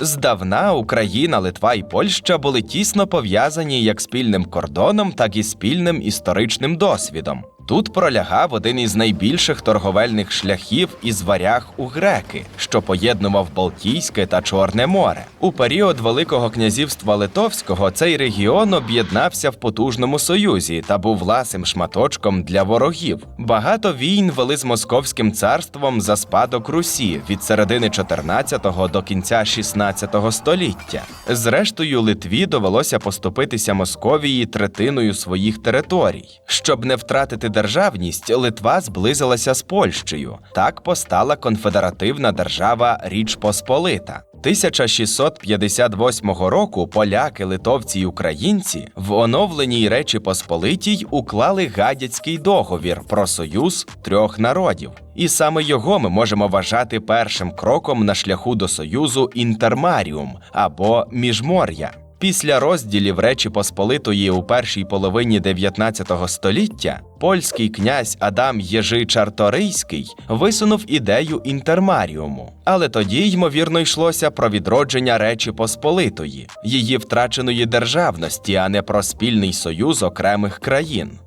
Здавна Україна, Литва і Польща були тісно пов'язані як спільним кордоном, так і спільним історичним досвідом. Тут пролягав один із найбільших торговельних шляхів із варяг у греки, що поєднував Балтійське та Чорне море. У період Великого князівства Литовського цей регіон об'єднався в потужному союзі та був ласим шматочком для ворогів. Багато війн вели з Московським царством за спадок Русі від середини 14-го до кінця 16-го століття. Зрештою, Литві довелося поступитися Московії третиною своїх територій. Щоб не втратити державність, Литва зблизилася з Польщею. Так постала конфедеративна держава Річ Посполита. 1658 року поляки, литовці й українці в оновленій Речі Посполитій уклали гадяцький договір про союз трьох народів. І саме його ми можемо вважати першим кроком на шляху до союзу інтермаріум або міжмор'я. Після розділів Речі Посполитої у першій половині 19 століття польський князь Адам Єжи Чарторийський висунув ідею інтермаріуму. Але тоді, ймовірно, йшлося про відродження Речі Посполитої, її втраченої державності, а не про спільний союз окремих країн.